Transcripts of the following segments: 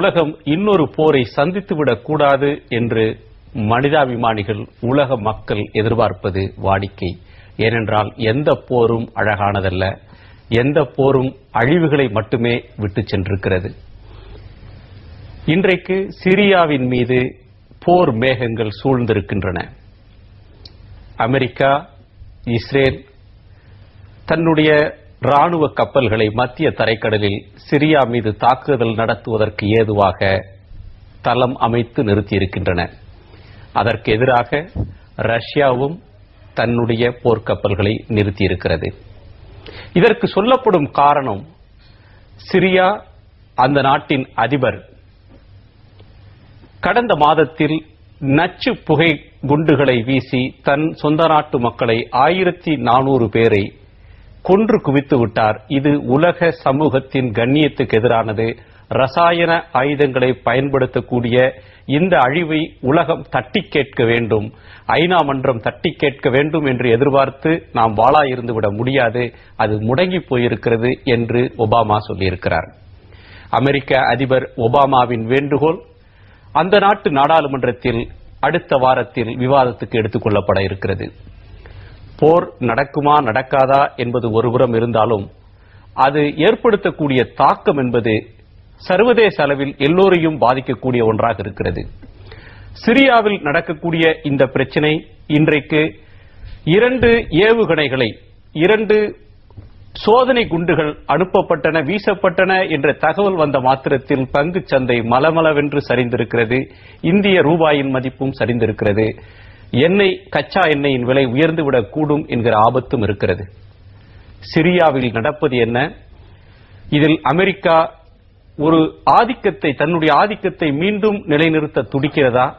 உலகம் இன்னொரு போரை சந்தித்துவிடக் கூடாது என்று மனிதாபிமானிகள் உலக மக்கள் எதிர்பார்ப்பது வாடிக்கை. ஏனென்றால் எந்த போரும் அழகானதல்ல. எந்த போரும் அழிவுகளை மட்டுமே விட்டுச் சென்றிருக்கிறது. இன்றைக்கு சிரியாவின் மீது போர் மேகங்கள் சூழ்ந்திருக்கின்றன. அமெரிக்கா இஸ்ரேல் தன்னுடைய ராணுவ கப்பல்களை மத்திய தரைக்கடலில் சிரியா மீது தாக்குதல் நடத்துவதற்கு ஏதுவாக தளம் அமைத்து நிறுத்தியிருக்கின்றன. அதற்கு எதிராக ரஷ்யாவும் தன்னுடைய போர்க்கப்பல்களை நிறுத்தியிருக்கிறது. இதற்கு சொல்லப்படும் காரணம் சிரியா அந்த நாட்டின் அதிபர். கடந்த மாதத்தில் நச்சு புகை குண்டுகளை வீசி தன் சொந்த நாட்டு மக்களை ஆயிரத்தி நானூறு பேரை கொன்று குவித்து விட்டார். இது உலக சமூகத்தின் கண்ணியத்துக்கு எதிரானது. ரசாயன ஆயுதங்களை பயன்படுத்தக்கூடிய இந்த அழிவை உலகம் தட்டி கேட்க வேண்டும். ஐநா மன்றம் தட்டி கேட்க வேண்டும் என்று எதிர்பார்த்து நாம் வாழா இருந்துவிட முடியாது. அது முடங்கி போயிருக்கிறது என்று ஒபாமா சொல்லியிருக்கிறார். அமெரிக்க அதிபர் ஒபாமாவின் வேண்டுகோள் அந்த நாட்டு நாடாளுமன்றத்தில் அடுத்த வாரத்தில் விவாதத்துக்கு எடுத்துக் கொள்ளப்பட இருக்கிறது. போர் நடக்குமா நடக்காதா என்பது ஒருபுறம் இருந்தாலும் அது ஏற்படுத்தக்கூடிய தாக்கம் என்பது சர்வதேச அளவில் எல்லோரையும் பாதிக்கக்கூடிய ஒன்றாக இருக்கிறது. சிரியாவில் நடக்கக்கூடிய இந்த பிரச்சனை இன்றைக்கு இரண்டு ஏவுகணைகளை இரண்டு சோதனை குண்டுகள் அனுப்பப்பட்டன வீசப்பட்டன என்ற தகவல் வந்த மாத்திரத்தில் பங்கு சந்தை மலமளவென்று சரிந்திருக்கிறது. இந்திய ரூபாயின் மதிப்பும் சரிந்திருக்கிறது. எண்ணெய் கச்சா எண்ணெயின் விலை உயர்ந்துவிடக் கூடும் என்கிற ஆபத்தும் இருக்கிறது. சிரியாவில் நடப்பது என்ன? இதில் அமெரிக்கா ஒரு ஆதிக்கத்தை தன்னுடைய ஆதிக்கத்தை மீண்டும் நிலைநிறுத்த துடிக்கிறதா?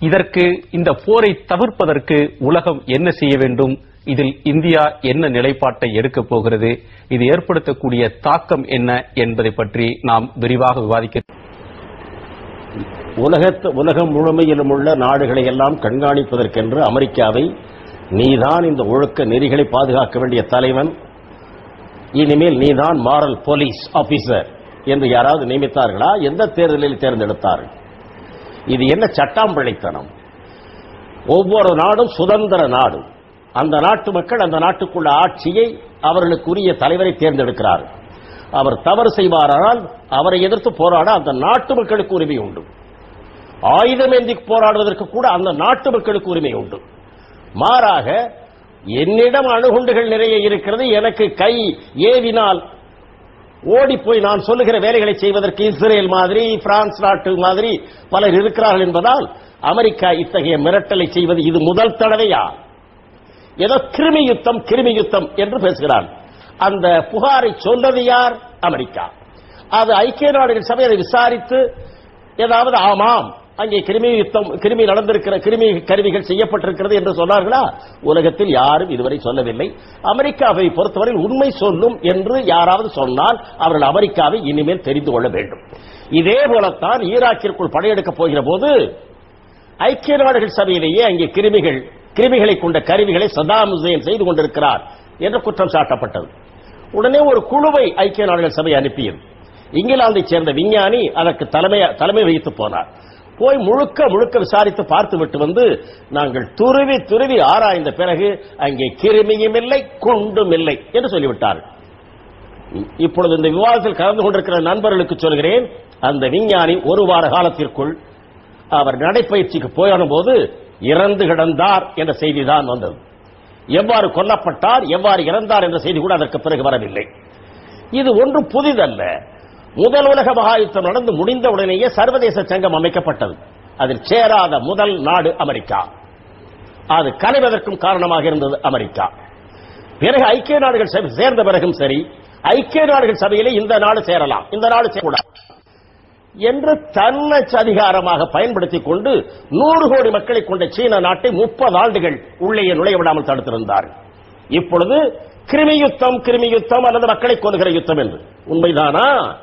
இதற்கு இந்த போரை தவிர்ப்பதற்கு உலகம் என்ன செய்ய வேண்டும்? இதில் இந்தியா என்ன நிலைப்பாட்டை எடுக்கப் போகிறது? இது ஏற்படுத்தக்கூடிய தாக்கம் என்ன என்பதை பற்றி நாம் விரிவாக விவாதிக்க உலகத்து உலகம் முழுமையிலும் உள்ள நாடுகளை எல்லாம் கண்காணிப்பதற்கென்று அமெரிக்காவை நீதான் இந்த ஒழுக்க நெறிகளை பாதுகாக்க வேண்டிய தலைவன். இனிமேல் நீதான் மாரல் போலீஸ் ஆபீசர் என்று யாராவது நியமித்தார்களா? எந்த தேர்தலில் தேர்ந்தெடுத்தார்கள்? இது என்ன சட்டாம் பிழைத்தனம் ஒவ்வொரு நாடும் சுதந்திர நாடு. அந்த நாட்டு மக்கள் அந்த நாட்டுக்குள்ள ஆட்சியை அவர்களுக்குரிய தலைவரை தேர்ந்தெடுக்கிறார்கள். அவர் தவறு செய்வாரானால் அவரை எதிர்த்து போராட அந்த நாட்டு மக்களுக்கு உரிமை உண்டு. ஆயுதமேந்தி போராடுவதற்கு கூட அந்த நாட்டு மக்களுக்கு உரிமை உண்டு. மாறாக என்னிடம் அணுகுண்டுகள் நிறைய இருக்கிறது எனக்கு கை ஏவினால் ஓடி போய் நான் சொல்லுகிற வேலைகளை செய்வதற்கு இஸ்ரேல் மாதிரி பிரான்ஸ் நாட்டு மாதிரி பலர் இருக்கிறார்கள் என்பதால் அமெரிக்கா இத்தகைய மிரட்டலை செய்வது இது முதல் தடவையா? ஏதோ கிருமி யுத்தம் கிருமி யுத்தம் என்று பேசுகிறான். அந்த புகாரை சொன்னது யார்? அமெரிக்கா. அது ஐக்கிய நாடுகள் சபை அதை விசாரித்து ஏதாவது ஆமாம் அங்கே கிருமி யுத்தம் கிருமி நடந்திருக்கிற கிருமி கருவிகள் செய்யப்பட்டிருக்கிறது என்று சொன்னார்களா? உலகத்தில் யாரும் இதுவரை சொல்லவில்லை. அமெரிக்காவை பொறுத்தவரை உண்மை சொல்லும் என்று யாராவது சொன்னால் அவர்கள் அமெரிக்காவை இனிமேல் தெரிந்து கொள்ள வேண்டும். இதே போலத்தான் ஈராக்கிற்குள் படையெடுக்கப் போகிற போது ஐக்கிய நாடுகள் சபையிலேயே அங்கே கிருமிகள் கிருமிகளை கொண்ட கருவிகளை சதாம் ஹுசேன் செய்து கொண்டிருக்கிறார் என்று குற்றம் சாட்டப்பட்டது. உடனே ஒரு குழுவை ஐக்கிய நாடுகள் சபை அனுப்பியது. இங்கிலாந்தை சேர்ந்த விஞ்ஞானி அதற்கு தலைமை தலைமை வகித்து போனார். போய் முழுக்க முழுக்க விசாரித்து பார்த்துவிட்டு வந்து நாங்கள் துருவி துருவி ஆராய்ந்த பிறகு அங்கே கிருமியும் இல்லை குண்டும் இல்லை என்று சொல்லிவிட்டார்கள். இப்பொழுது இந்த விவாதத்தில் கலந்து கொண்டிருக்கிற நண்பர்களுக்கு சொல்கிறேன் அந்த விஞ்ஞானி ஒரு வார காலத்திற்குள் அவர் நடைப்பயிற்சிக்கு போயான போது இறந்து கிடந்தார் என்ற செய்தி தான் வந்தது. எவ்வாறு கொல்லப்பட்டார் எவ்வாறு இறந்தார் என்ற செய்தி கூட அதற்கு பிறகு வரவில்லை. இது ஒன்றும் புதிதல்ல. முதல் உலக மகாயுத்தம் நடந்து முடிந்தவுடனேயே சர்வதேச சங்கம் அமைக்கப்பட்டது. அதில் சேராத முதல் நாடு அமெரிக்கா. அது கலைவதற்கும் காரணமாக இருந்தது அமெரிக்கா. பிறகு ஐக்கிய நாடுகள் சபை சேர்ந்த பிறகும் சரி ஐக்கிய நாடுகள் சபையிலே இந்த நாடு சேரலாம். இந்த நாடு சேரக்கூடாது. என்று தன்னச்சு அதிகாரமாக பயன்படுத்திக் கொண்டு நூறு கோடி மக்களை கொண்ட சீன நாட்டை முப்பது ஆண்டுகள் உள்ளே நுழைய விடாமல் தடுத்திருந்தார். இப்பொழுது கிருமி யுத்தம் கிருமி யுத்தம் அல்லது மக்களை கொள்கிற யுத்தம் என்று. உண்மைதானா?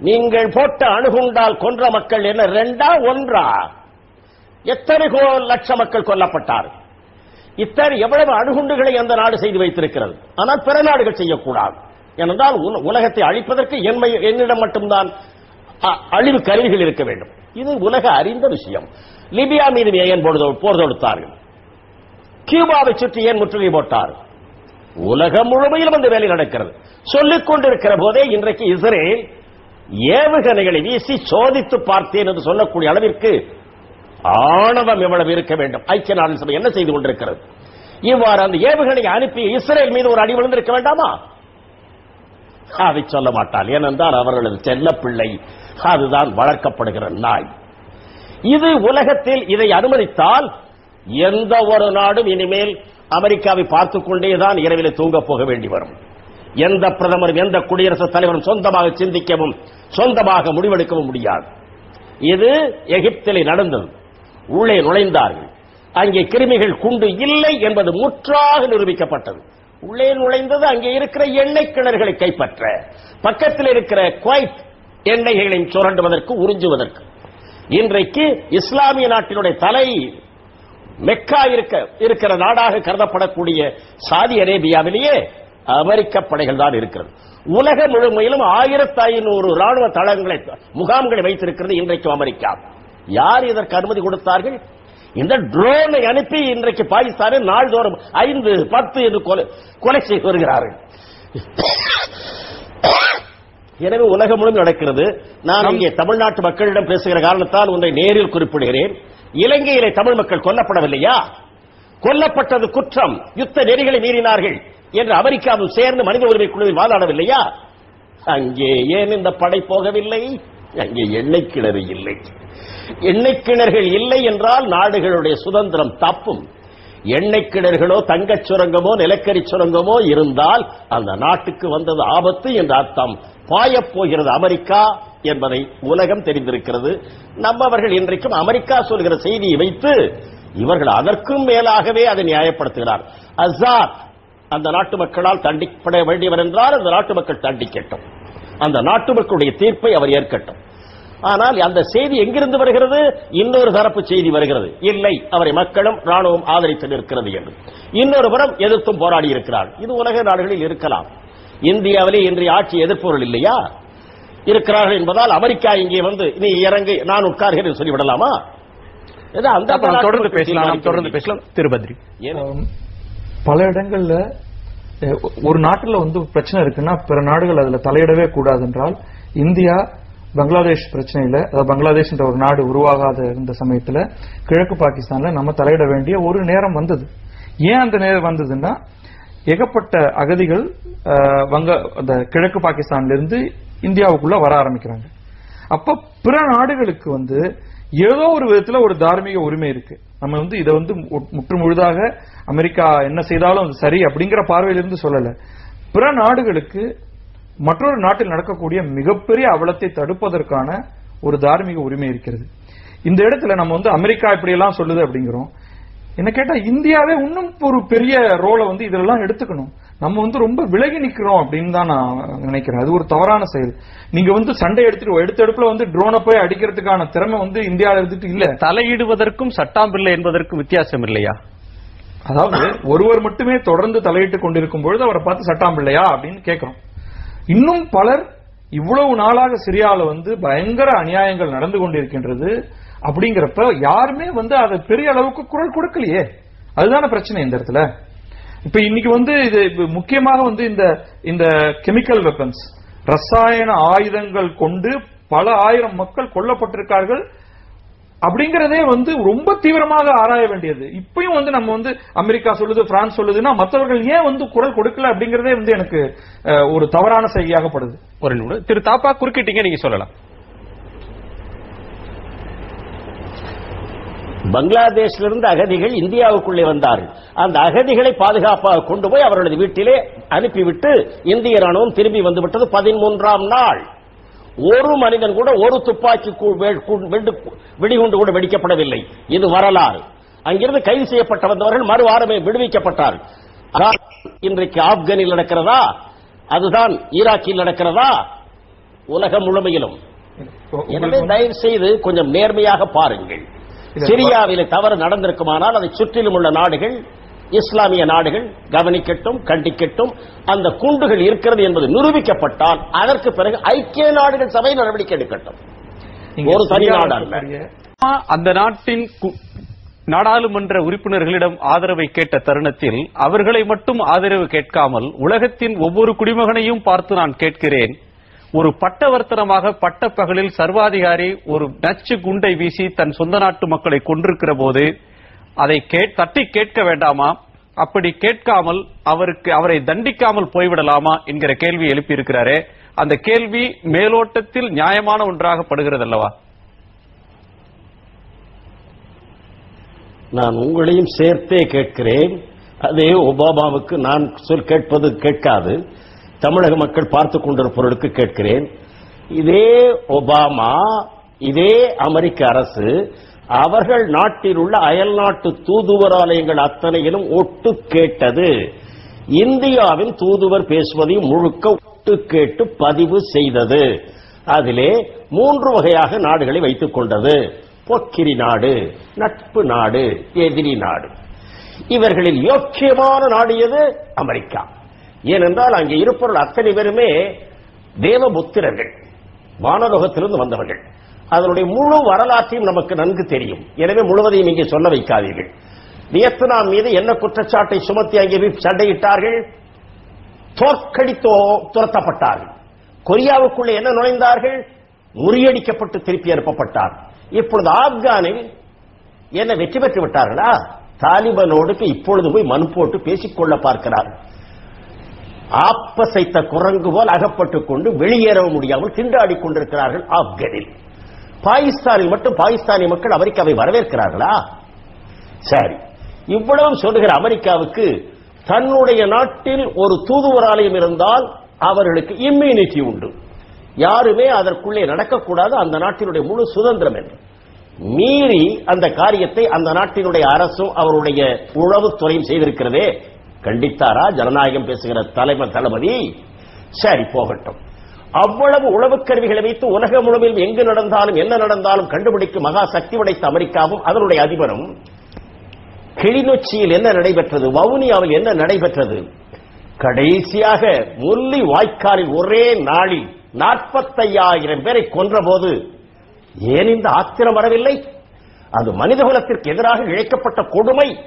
நீங்கள் போட்ட அணுகுண்டால் கொன்ற மக்கள் என்ன? ரெண்டா ஒன்றா? எத்தனை கோ- லட்ச மக்கள் கொல்லப்பட்டார் இத்தனை எவ்வளவு அணுகுண்டுகளை அந்த நாடு செய்து வைத்திருக்கிறது? ஆனால் பிற நாடுகள் செய்யக்கூடாது. ஏனென்றால் உல- உலகத்தை அழிப்பதற்கு என்மை- என்னிடம் மட்டும்தான் அ- அழிவு கருவிகள் இருக்க வேண்டும். இது உலக அறிந்த விஷயம். லிபியா மீது ஏன் போர் தொடுத்தார்கள்? கியூபாவை சுற்றி ஏன் முற்றுகை போட்டார்? உலகம் முழுமையிலும் அந்த வேலை நடக்கிறது. சொல்லிக் கொண்டிருக்கிற போதே இன்றைக்கு இஸ்ரேல் ஏவுகணைகளை வீசி சோதித்து பார்த்தேன் என்று சொல்லக்கூடிய அளவிற்கு ஆணவம் எவ்வளவு இருக்க வேண்டும்? ஐக்கிய நாடு சபை என்ன செய்து கொண்டிருக்கிறது? இவ்வாறு அந்த ஏவுகணை அனுப்பி இஸ்ரேல் மீது ஒரு அடி விழுந்திருக்க வேண்டாமா? அதை சொல்ல மாட்டார் ஏனென்றால் அவர்களது செல்ல பிள்ளை அதுதான் வளர்க்கப்படுகிற நாய். இது உலகத்தில் இதை அனுமதித்தால் எந்த ஒரு நாடும் இனிமேல் அமெரிக்காவை பார்த்துக் கொண்டேதான் இரவிலே தூங்கப் போக வேண்டி வரும். எந்த பிரதமரும் எந்த குடியரசுத் தலைவரும் சொந்தமாக சிந்திக்கவும் சொந்தமாக முடிவெடுக்கவும் முடியாது. இது எகிப்திலே நடந்தது. உள்ளே நுழைந்தார்கள். அங்கே கிருமிகள் குண்டு இல்லை என்பது முற்றாக நிரூபிக்கப்பட்டது. உள்ளே நுழைந்தது அங்கே இருக்கிற எண்ணெய் கிணறுகளை கைப்பற்ற. பக்கத்தில் இருக்கிற குவைத் எண்ணெய்களையும் சுரண்டுவதற்கு உறிஞ்சுவதற்கு. இன்றைக்கு இஸ்லாமிய நாட்டினுடைய தலை மெக்கா இருக்க இருக்கிற நாடாக கருதப்படக்கூடிய சாதி அரேபியாவிலேயே அமெரிக்க படைகள் தான் இருக்கிறது. உலக முழுமையிலும் ஆயிரத்தி ஐநூறு ராணுவ தளங்களை முகாம்களை வைத்திருக்கிறது இன்றைக்கு அமெரிக்கா. யார் இதற்கு அனுமதி கொடுத்தார்கள்? இந்த ட்ரோனை அனுப்பி இன்றைக்கு பாகிஸ்தானில் நாள்தோறும் ஐந்து பத்து என்று கொலை செய்து வருகிறார்கள். எனவே உலகம் முழுவதும் நடக்கிறது. நான் இங்கே தமிழ்நாட்டு மக்களிடம் பேசுகிற காரணத்தால் ஒன்றை நேரில் குறிப்பிடுகிறேன். இலங்கையிலே தமிழ் மக்கள் கொல்லப்படவில்லையா? கொல்லப்பட்டது குற்றம். யுத்த நெறிகளை மீறினார்கள். என்று அமெரிக்காவும் சேர்ந்து மனித உரிமை குழுவில் வாதாடவில்லையா? அங்கே ஏன் இந்த படை போகவில்லை? அங்கே எண்ணெய் கிணறு இல்லை. எண்ணெய் கிணறுகள் இல்லை என்றால் நாடுகளுடைய சுதந்திரம் தப்பும். எண்ணெய் கிணறுகளோ தங்கச் சுரங்கமோ நிலக்கரி சுரங்கமோ இருந்தால் அந்த நாட்டுக்கு வந்தது ஆபத்து என்ற அர்த்தம். பாயப்போகிறது அமெரிக்கா என்பதை உலகம் தெரிந்திருக்கிறது. நம்மவர்கள் இன்றைக்கும் அமெரிக்கா சொல்கிற செய்தியை வைத்து இவர்கள் அதற்கும் மேலாகவே அதை நியாயப்படுத்துகிறார். அசார் அந்த நாட்டு மக்களால் தண்டிக்கப்பட வேண்டியவர் என்றால் அந்த நாட்டு மக்கள் தண்டிக்கட்டும். அந்த நாட்டு மக்களுடைய தீர்ப்பை அவர் ஏற்கட்டும். ஆனால் அந்த செய்தி எங்கிருந்து வருகிறது? இன்னொரு தரப்பு செய்தி வருகிறது. இல்லை அவரை மக்களும் ராணுவம் ஆதரித்து நிற்கிறது என்று. இன்னொரு புறம் எதிர்த்தும் போராடி இருக்கிறார். இது உலக நாடுகளில் இருக்கலாம். இந்தியாவிலே இன்றைய ஆட்சி எதிர்ப்பவர்கள் இல்லையா? இருக்கிறார்கள் என்பதால் அமெரிக்கா இங்கே வந்து நீ இறங்கு நான் உட்கார்கிறேன் சொல்லிவிடலாமா? தொடர்ந்து பேசலாம் தொடர்ந்து. பேசலாம். திருபத்ரி. பல இடங்கள்ல ஒரு நாட்டுல வந்து பிரச்சனை இருக்குன்னா பிற நாடுகள் அதுல தலையிடவே கூடாது என்றால் இந்தியா பங்களாதேஷ் பிரச்சனையில அதாவது பங்களாதேஷ் என்ற ஒரு நாடு உருவாகாத இருந்த சமயத்துல கிழக்கு பாகிஸ்தான்ல நம்ம தலையிட வேண்டிய ஒரு நேரம் வந்தது. ஏன் அந்த நேரம் வந்ததுன்னா ஏகப்பட்ட அகதிகள் வங்க அந்த கிழக்கு பாகிஸ்தான்ல இருந்து இந்தியாவுக்குள்ள வர ஆரம்பிக்கிறாங்க. அப்ப பிற நாடுகளுக்கு வந்து ஏதோ ஒரு விதத்துல ஒரு தார்மீக உரிமை இருக்கு. நம்ம வந்து இதை வந்து மு- முற்று முழுதாக அமெரிக்கா என்ன செய்தாலும் சரி அப்படிங்கிற பார்வையிலிருந்து சொல்லல. பிற நாடுகளுக்கு மற்றொரு நாட்டில் நடக்கக்கூடிய மிகப்பெரிய அவலத்தை தடுப்பதற்கான ஒரு தார்மீக உரிமை இருக்கிறது. இந்த இடத்துல நம்ம வந்து அமெரிக்கா இப்படி எல்லாம் சொல்லுது அப்படிங்கிறோம். என்ன கேட்டா இந்தியாவே இன்னும் ஒரு பெரிய ரோலை வந்து இதெல்லாம் எடுத்துக்கணும். நம்ம வந்து ரொம்ப விலகி நிக்கிறோம் அப்படின்னு தான் நான் நினைக்கிறேன். அது ஒரு தவறான செயல். நீங்க வந்து சண்டை எடுத்துட்டு எடுத்த எடுப்புல வந்து ட்ரோனை போய் அடிக்கிறதுக்கான திறமை வந்து இந்தியாவில இருந்துட்டு இல்ல. தலையிடுவதற்கும் சட்டாம்பிள்ளை என்பதற்கும் வித்தியாசம் இல்லையா? அதாவது ஒருவர் மட்டுமே தொடர்ந்து தலையிட்டுக் கொண்டிருக்கும் பொழுது அவரை பார்த்து சட்டாம்பிள்ளையா அப்படின்னு கேட்கிறோம். இன்னும் பலர் இவ்வளவு நாளாக சிரியால வந்து பயங்கர அநியாயங்கள் நடந்து கொண்டிருக்கின்றது அப்படிங்கிறப்ப யாருமே வந்து அதை பெரிய அளவுக்கு குரல் கொடுக்கலையே. அதுதான பிரச்சனை இந்த இடத்துல? இப்ப இன்னைக்கு வந்து இது முக்கியமாக வந்து இந்த இந்த கெமிக்கல் வெப்பன்ஸ் ரசாயன ஆயுதங்கள் கொண்டு பல ஆயிரம் மக்கள் கொல்லப்பட்டிருக்கார்கள் அப்படிங்கறதே வந்து ரொம்ப தீவிரமாக ஆராய வேண்டியது. இப்பயும் வந்து நம்ம வந்து அமெரிக்கா சொல்லுது பிரான்ஸ் சொல்லுதுன்னா மற்றவர்கள் ஏன் வந்து குரல் கொடுக்கல அப்படிங்கறதே வந்து எனக்கு ஒரு தவறான செய்தியாகப்படுது. ஒரு நிமிடம். திரு தாப்பா குறுக்கிட்டீங்க நீங்க சொல்லலாம். பங்களாதேஷிலிருந்து அகதிகள் இந்தியாவுக்குள்ளே வந்தார்கள். அந்த அகதிகளை பாதுகாப்பாக கொண்டு போய் அவர்களது வீட்டிலே அனுப்பிவிட்டு இந்திய ராணுவம் திரும்பி வந்துவிட்டது பதிமூன்றாம் நாள். ஒரு மனிதன் கூட ஒரு துப்பாக்கி வெடிகுண்டு கூட வெடிக்கப்படவில்லை. இது வரலாறு. அங்கிருந்து கைது செய்யப்பட்ட வந்தவர்கள் மறு வாரமே விடுவிக்கப்பட்டார்கள் இன்றைக்கு ஆப்கானில் நடக்கிறதா? அதுதான் ஈராக்கில் நடக்கிறதா? உலகம் முழுமையிலும். எனவே தயவு செய்து கொஞ்சம் நேர்மையாக பாருங்கள். சிரியாவிலே தவறு நடந்திருக்குமானால் அதை சுற்றிலும் உள்ள நாடுகள் இஸ்லாமிய நாடுகள் கவனிக்கட்டும் கண்டிக்கட்டும். அந்த குண்டுகள் இருக்கிறது என்பது நிரூபிக்கப்பட்டால் அதற்கு பிறகு ஐக்கிய நாடுகள் சபை நடவடிக்கை எடுக்கட்டும். ஒரு தனி நாடு அல்ல. அந்த நாட்டின் நாடாளுமன்ற உறுப்பினர்களிடம் ஆதரவை கேட்ட தருணத்தில் அவர்களை மட்டும் ஆதரவு கேட்காமல் உலகத்தின் ஒவ்வொரு குடிமகனையும் பார்த்து நான் கேட்கிறேன். ஒரு பட்டவர்த்தனமாக பட்டப்பகலில் சர்வாதிகாரி ஒரு நச்சு குண்டை வீசி தன் சொந்த நாட்டு மக்களை கொன்றிருக்கிற போது அதை கேட்- தட்டி கேட்க வேண்டாமா? அப்படி கேட்காமல் அவருக்கு அவரை தண்டிக்காமல் போய்விடலாமா என்கிற கேள்வி எழுப்பியிருக்கிறாரே அந்த கேள்வி மேலோட்டத்தில் நியாயமான ஒன்றாக படுகிறது அல்லவா நான் உங்களையும் சேர்த்தே கேட்கிறேன். அதே ஒபாமாவுக்கு நான் சொல் கேட்பது கேட்காது. தமிழக மக்கள் பார்த்துக் கொண்டிருப்பவர்களுக்கு கேட்கிறேன். இதே ஒபாமா இதே அமெரிக்க அரசு அவர்கள் நாட்டில் உள்ள அயல்நாட்டு தூதுவராலயங்கள் அத்தனையிலும் ஒட்டு கேட்டது. இந்தியாவின் தூதுவர் பேசுவதையும் முழுக்க ஒட்டு கேட்டு பதிவு செய்தது. அதிலே மூன்று வகையாக நாடுகளை வைத்துக் கொண்டது. பொக்கிரி நாடு நட்பு நாடு எதிரி நாடு. இவர்களில் யோக்கியமான நாடு எது? அமெரிக்கா. ஏனென்றால் அங்கே இருப்பவர்கள் அத்தனை பேருமே தேவபுத்திரர்கள். வானலோகத்திலிருந்து வந்தவர்கள். அதனுடைய முழு வரலாற்றையும் நமக்கு நன்கு தெரியும். எனவே முழுவதையும் இங்கே சொல்ல வைக்காதீர்கள். வியட்நாம் மீது என்ன குற்றச்சாட்டை சுமத்தி அங்கே போய் சண்டையிட்டார்கள்? தோற்கடித்தோ துரத்தப்பட்டார்கள். கொரியாவுக்குள்ளே என்ன நுழைந்தார்கள்? முறியடிக்கப்பட்டு திருப்பி அனுப்பப்பட்டார். இப்பொழுது ஆப்கானில் என்ன வெற்றி பெற்று விட்டார்களா? தாலிபனோடு இப்பொழுது போய் மனு போட்டு பேசிக்கொள்ள பார்க்கிறார்கள் ஆப்பசைத்த குரங்கு போல் அகப்பட்டுக் கொண்டு வெளியேற முடியாமல் திண்டாடி கொண்டிருக்கிறார்கள் ஆப்கனில். பாகிஸ்தானில் மட்டும் பாகிஸ்தானிய மக்கள் அமெரிக்காவை வரவேற்கிறார்களா? சரி. இவ்வளவு சொல்லுகிற அமெரிக்காவுக்கு தன்னுடைய நாட்டில் ஒரு தூதுவராலயம் இருந்தால் அவர்களுக்கு இம்யூனிட்டி உண்டு. யாருமே அதற்குள்ளே நடக்கக்கூடாது அந்த நாட்டினுடைய முழு சுதந்திரம் என்று. மீறி அந்த காரியத்தை அந்த நாட்டினுடைய அரசும் அவருடைய உளவுத்துறையும் செய்திருக்கிறதே. கண்டித்தாரா? ஜனநாயகம் பேசுகிற தலைமை தளபதி? சரி போகட்டும். அவ்வளவு உளவுக் கருவிகளை வைத்து உலகம் முழுவதும் எங்கு நடந்தாலும் என்ன நடந்தாலும் கண்டுபிடிக்கும் மகா சக்தி படைத்த அமெரிக்காவும் அதனுடைய அதிபரும் கிளிநொச்சியில் என்ன நடைபெற்றது? வவுனியாவில் என்ன நடைபெற்றது? கடைசியாக முல்லி வாய்க்காலில் ஒரே நாளில் நாற்பத்தையாயிரம் பேரை கொன்றபோது ஏன் இந்த ஆத்திரம் வரவில்லை? அது மனிதகுலத்திற்கு எதிராக இழைக்கப்பட்ட கொடுமை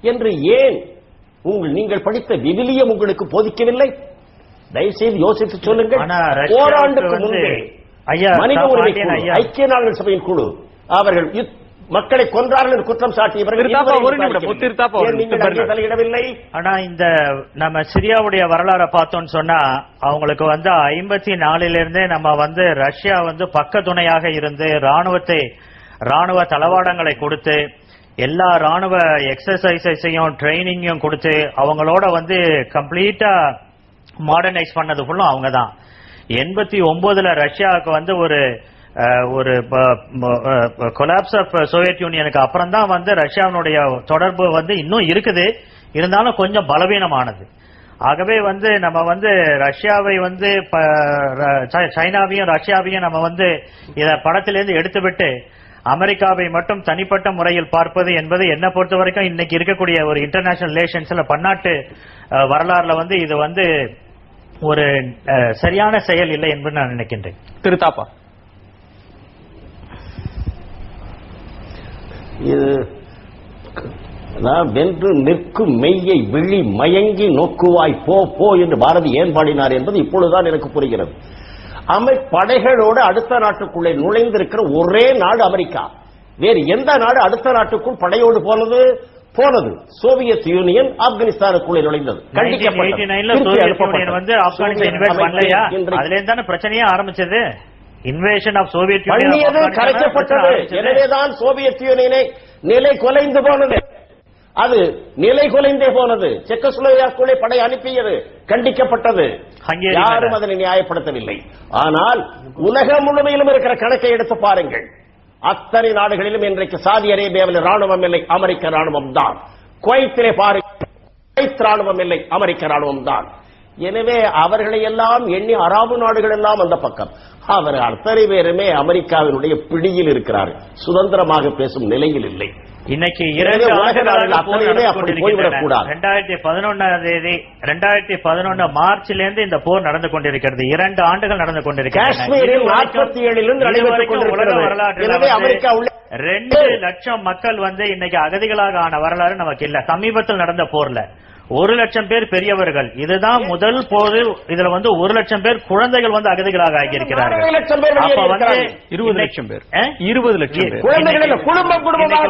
என்று ஏன் உங்கள் நீங்கள் படித்த விவிலியம் உங்களுக்கு போதிக்கவில்லை? தயவுசெய்து யோசித்து சொல்லுங்கள். ஓராண்டுக்கு முன்பே ஐயா, மனித உரிமை குழு. ஐக்கிய நாடுகள் சபையின் குழு அவர்கள் மக்களை கொன்றார்கள் என்று குற்றம் சாட்டியவர்கள் நீங்கள் தலையிடவில்லை? ஆனா இந்த நம்ம சிரியாவுடைய வரலாறை பார்த்தோம்னு சொன்னா அவங்களுக்கு வந்து ஐம்பத்தி நாலுல இருந்தே நம்ம வந்து ரஷ்யா வந்து பக்க துணையாக இருந்து ராணுவத்தை ராணுவ தளவாடங்களை கொடுத்து எல்லா ராணுவ எக்ஸசைசஸையும் ட்ரைனிங்கும் கொடுத்து அவங்களோட வந்து கம்ப்ளீட்டா மாடர்னைஸ் பண்ணது ஃபுல்லும் அவங்க தான் எண்பத்தி ஒன்பதுல ரஷ்யாவுக்கு வந்து ஒரு ஒரு கொலாப்ஸ் ஆஃப் சோவியத் யூனியனுக்கு அப்புறம் தான் வந்து ரஷ்யாவினுடைய தொடர்பு வந்து இன்னும் இருக்குது. இருந்தாலும் கொஞ்சம் பலவீனமானது. ஆகவே வந்து நம்ம வந்து ரஷ்யாவை வந்து ப- சைனாவையும் ரஷ்யாவையும் நம்ம வந்து இத படத்திலிருந்து எடுத்துவிட்டு அமெரிக்காவை மட்டும் தனிப்பட்ட முறையில் பார்ப்பது என்பது என்ன பொறுத்த வரைக்கும் இன்னைக்கு இருக்கக்கூடிய ஒரு இன்டர்நேஷனல் ரிலேஷன்ஸ்ல பன்னாட்டு வரலாறுல வந்து இது வந்து ஒரு சரியான செயல் இல்லை என்று நான் நினைக்கின்றேன். திருத்தாப்பா இது வென்று நிற்கும் மெய்யை விழி மயங்கி நோக்குவாய் போ போ என்று பாரதி ஏன் பாடினார் என்பது இப்பொழுதுதான் எனக்கு புரிகிறது. அமை படைகளோடு அடுத்த நாட்டுக்குள்ளே நுழைந்திருக்கிற ஒரே நாடு அமெரிக்கா. வேறு எந்த நாடு அடுத்த நாட்டுக்குள் படையோடு போனது? போனது. சோவியத் யூனியன் ஆப்கானிஸ்தானுக்குள்ளே நுழைந்தது. 1989 ல திருப்பி சோவியத் அனுப்பப்பட்டது. யூனியன் வந்து ஆப்கானிஸ்தான் சோவியத் இன்வைட் அமைப்பு பண்ணலையா? இன்றைக்கு அதுல இருந்து தானே பிரச்சனையே ஆரம்பிச்சது இன்வேஷன் ஆஃப் சோவியத் யூனியன் கரைக்கப்பட்டது. எனவேதான் சோவியத் யூனியனை நிலை குலைந்து போனது. அது நிலை குலைந்தே போனது. செக்கோஸ்லோவாக்கியுள்ளே படை அனுப்பியது. கண்டிக்கப்பட்டது. யாரும். அதனை நியாயப்படுத்தவில்லை. ஆனால் உலகம் முழுமையிலும் இருக்கிற கணக்கை எடுத்து பாருங்கள். அத்தனை நாடுகளிலும் இன்றைக்கு சாதி அரேபியாவில் ராணுவம் இல்லை அமெரிக்க ராணுவம் தான். குவைத்திலே பாருங்கள் குவைத் ராணுவம் இல்லை அமெரிக்க ராணுவம் தான். எனவே அவர்களை எல்லாம் எண்ணி அரபு நாடுகள் எல்லாம் அந்த பக்கம். அவர் அத்தனை பேருமே அமெரிக்காவினுடைய பிடியில் இருக்கிறார்கள் சுதந்திரமாக பேசும் நிலையில் இல்லை. இன்னைக்கு இரண்டு. ரெண்டாயிரத்தி பதினொன்னாம் தேதி ரெண்டாயிரத்தி பதினொன்னு மார்ச்ல இருந்து இந்த போர் நடந்து கொண்டிருக்கிறது இரண்டு ஆண்டுகள் நடந்து கொண்டிருக்கிறது காஷ்மீரில் 47 இலிருந்து நடைபெற்றுக் உலக கொண்டிருக்கிறது. வரலாற்றில் எனவே அமெரிக்கா உள்ள ரெண்டு லட்சம் மக்கள் வந்து இன்னைக்கு அகதிகளாக ஆன வரலாறு நமக்கு இல்ல சமீபத்தில் நடந்த போர்ல ஒரு லட்சம் பேர் பெரியவர்கள். இதுதான் முதல் போர் இதுல வந்து ஒரு லட்சம் பேர் குழந்தைகள் வந்து அகதிகளாக ஆகியிருக்கிறார்கள். அப்ப வந்து. இருபது லட்சம் பேர்? இருபது லட்சம் பேர். குழந்தைகள் குடும்பம் குடும்பமாக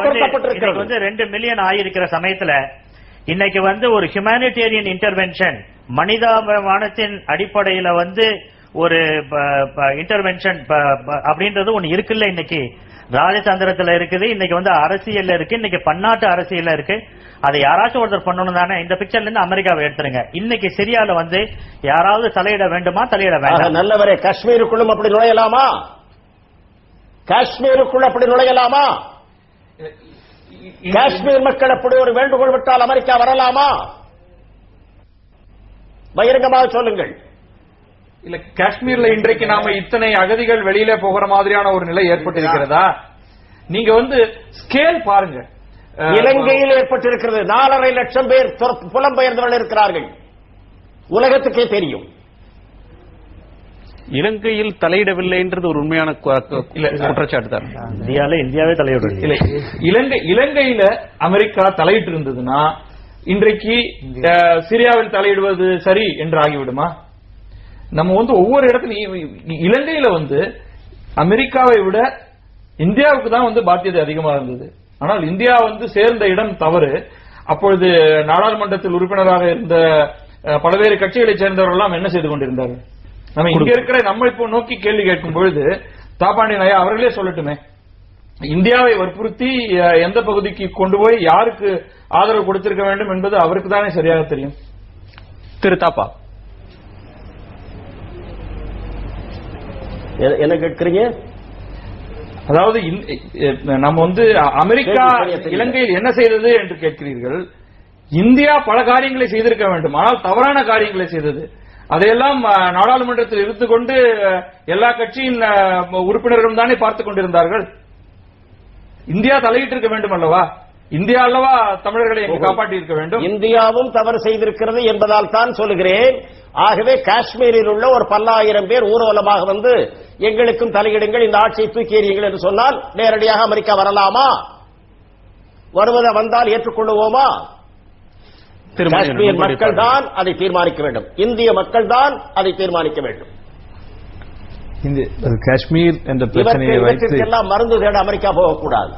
வந்து- ரெண்டு மில்லியன் ஆகியிருக்கிற சமயத்துல இன்னைக்கு வந்து ஒரு ஹியூமானிட்டேரியன் இன்டர்வென்ஷன் மனிதாபிமானத்தின் அடிப்படையில வந்து ஒரு இன்டர்வென்ஷன் அப்படின்றது ஒண்ணு இருக்குல்ல இன்னைக்கு. ராஜதந்திரத்துல இருக்குது இன்னைக்கு வந்து அரசியல்ல இருக்கு இன்னைக்கு பன்னாட்டு அரசியல்ல இருக்கு. அதை யாராச்சும் ஒருத்தர் பண்ணணும் தானே? இந்த பிக்சர்ல இருந்து அமெரிக்காவை எடுத்துருங்க. இன்னைக்கு சிரியால வந்து யாராவது தலையிட வேண்டுமா தலையிட வேண்டாம்? நல்லவரே காஷ்மீருக்குள்ளும் அப்படி நுழையலாமா? காஷ்மீருக்குள் அப்படி நுழையலாமா? காஷ்மீர் மக்கள் அப்படி ஒரு வேண்டுகோள் விட்டால் அமெரிக்கா வரலாமா? பகிரங்கமாக சொல்லுங்கள். இல்ல காஷ்மீர்ல இன்றைக்கு நாம இத்தனை அகதிகள் வெளியில போகிற மாதிரியான ஒரு நிலை ஏற்பட்டிருக்கிறதா? நீங்க வந்து ஸ்கேல் பாருங்க. இலங்கையில் ஏற்பட்டிருக்கிறது. நாலரை லட்சம் பேர் புலம்பெயர்ந்தவர்கள் இருக்கிறார்கள். உலகத்துக்கே தெரியும். இலங்கையில் தலையிடவில்லைன்றது ஒரு உண்மையான. குற்றச்சாட்டு தான் இந்தியால இந்தியாவே தலையிட இல்ல இலங்கை இலங்கையில அமெரிக்கா தலையிட்டு இருந்ததுன்னா இன்றைக்கு சிரியாவில் தலையிடுவது சரி என்று ஆகிவிடுமா நம்ம வந்து ஒவ்வொரு இடத்துலயும் இலங்கையில வந்து அமெரிக்காவை விட இந்தியாவுக்கு தான் வந்து பாத்தியதை அதிகமா இருந்தது. ஆனால் இந்தியா வந்து சேர்ந்த இடம் தவறு. அப்பொழுது நாடாளுமன்றத்தில் உறுப்பினராக இருந்த பல்வேறு கட்சிகளைச் சேர்ந்தவர்கள் எல்லாம் என்ன செய்து கொண்டிருந்தார்கள்? நம்ம இங்க இருக்கிற நம்ம இப்போ நோக்கி கேள்வி கேட்கும் பொழுது தாப்பாண்டி நாயா அவர்களே சொல்லட்டுமே. இந்தியாவை வற்புறுத்தி எந்த பகுதிக்கு கொண்டு போய் யாருக்கு ஆதரவு கொடுத்திருக்க வேண்டும் என்பது அவருக்கு தானே சரியாக தெரியும். திரு தாப்பா என்ன கேட்கிறீங்க? அதாவது நம்ம வந்து அமெரிக்கா. இலங்கையில் என்ன செய்தது என்று கேட்கிறீர்கள்? இந்தியா பல காரியங்களை செய்திருக்க வேண்டும். ஆனால் தவறான காரியங்களை செய்தது. அதையெல்லாம் நாடாளுமன்றத்தில் இருந்து கொண்டு எல்லா கட்சியின் உறுப்பினர்களும் தானே பார்த்துக் கொண்டிருந்தார்கள். இந்தியா தலையிட்டு இருக்க வேண்டும் அல்லவா? இந்தியா அல்லவா தமிழர்களை காப்பாற்றி இருக்க வேண்டும்? இந்தியாவும் தவறு செய்திருக்கிறது என்பதால் தான் சொல்லுகிறேன். ஆகவே காஷ்மீரில் உள்ள ஒரு பல்லாயிரம் பேர் ஊர்வலமாக வந்து எங்களுக்கும் தலையிடுங்கள் இந்த ஆட்சியை தூக்கி எறியுங்கள் என்று சொன்னால் நேரடியாக அமெரிக்கா வரலாமா? வருவதை வந்தால் ஏற்றுக்கொள்ளுவோமா? காஷ்மீர் மக்கள். தான் அதை தீர்மானிக்க வேண்டும். இந்திய மக்கள் தான் அதை தீர்மானிக்க வேண்டும். இந்த காஷ்மீர் என்ற பிரச்சனையை இவற்றை வைத்து இவற்றிற்கெல்லாம் மருந்து தேட அமெரிக்கா போகக்கூடாது.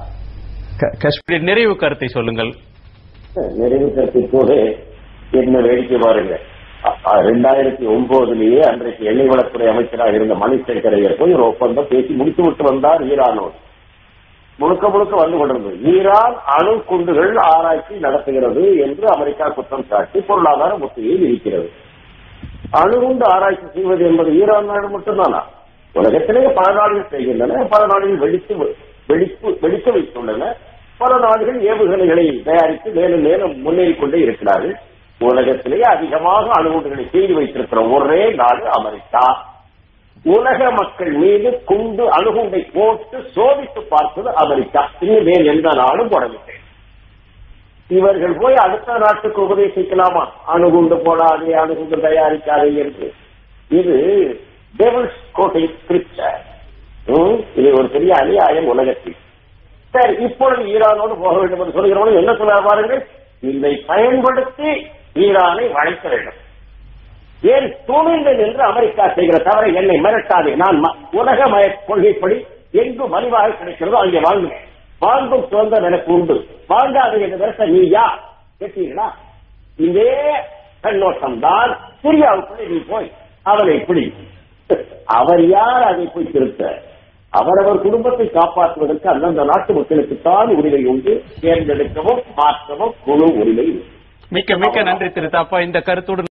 காஷ்மீர் நிறைவு கருத்தை சொல்லுங்கள். நிறைவு கருத்திற்கோடு என்ன வேடிக்கை பாருங்க ரெண்டாயிரத்தி ஒன்பதுலேயே அன்றைக்கு எண்ணெய் வளத்துறை அமைச்சராக இருந்த மணிசங்கர் ஐயர் போய் ஒரு ஒப்பந்தம் பேசி முடித்து விட்டு வந்தார் ஈரானோடு. முழுக்க முழுக்க வந்து கொண்டிருந்தது. ஈரான் அணு குண்டுகள் ஆராய்ச்சி நடத்துகிறது என்று அமெரிக்கா குற்றம் சாட்டி பொருளாதார முத்தியை விதிக்கிறது அணுகுண்டு ஆராய்ச்சி செய்வது என்பது ஈரான் நாடு மட்டும்தானா? உலகத்திலேயே பல நாடுகள் செய்கின்றன பல நாடுகள் வெடித்து வெடிப்பு வெடிக்க வைத்துள்ளன. பல நாடுகள் ஏவுகணைகளை தயாரித்து மேலும் மேலும் முன்னேறிக் கொண்டே இருக்கிறார்கள். உலகத்திலேயே அதிகமாக அணுகுண்டுகளை செய்து வைத்திருக்கிற ஒரே நாடு அமெரிக்கா. உலக மக்கள் மீது குண்டு அணுகுண்டை போட்டு சோதித்து பார்த்தது அமெரிக்கா. இன்னும் எந்த நாடும் போடவில்லை. இவர்கள் போய் அடுத்த நாட்டுக்கு உபதேசிக்கலாமா? அணுகுண்டு போடாதே அணுகுண்டு தயாரிக்காதே என்று. இது டெவல்ஸ் கோட்டை ஸ்கிரிப்டர் இது ஒரு பெரிய அநியாயம் உலகத்தில். சரி இப்பொழுது ஈரானோடு போக வேண்டும் என்று சொல்கிறவங்க என்ன சொல்ல பாருங்கள்? இதை பயன்படுத்தி ஈரானை வளைக்க வேண்டும் ஏன் துணிந்து நின்று அமெரிக்கா செய்கிற தவறை என்னை மிரட்டாதே? நான் உலக மய கொள்கைப்படி எங்கு மலிவாக கிடைக்கிறதோ அங்கே வாழ்ந்து வாழ்ந்தும் சுதந்திரம் எனக்கு உண்டு. வாழ்ந்தாது என்று விரட்ட நீ யா கேட்டீங்களா இதே கண்ணோட்டம் தான் சிரியாவுக்குள்ளே நீ போய் அவனை பிடி. அவர் யார் அதை போய் திருத்த? அவரவர் குடும்பத்தை காப்பாற்றுவதற்கு அந்தந்த நாட்டு மக்களுக்கு தான் உரிமை உண்டு. தேர்ந்தெடுக்கவும் மாற்றவும் குழு உரிமை உண்டு. மிக்க மிக்க நன்றி திரு தாப்பா இந்த கருத்துடன்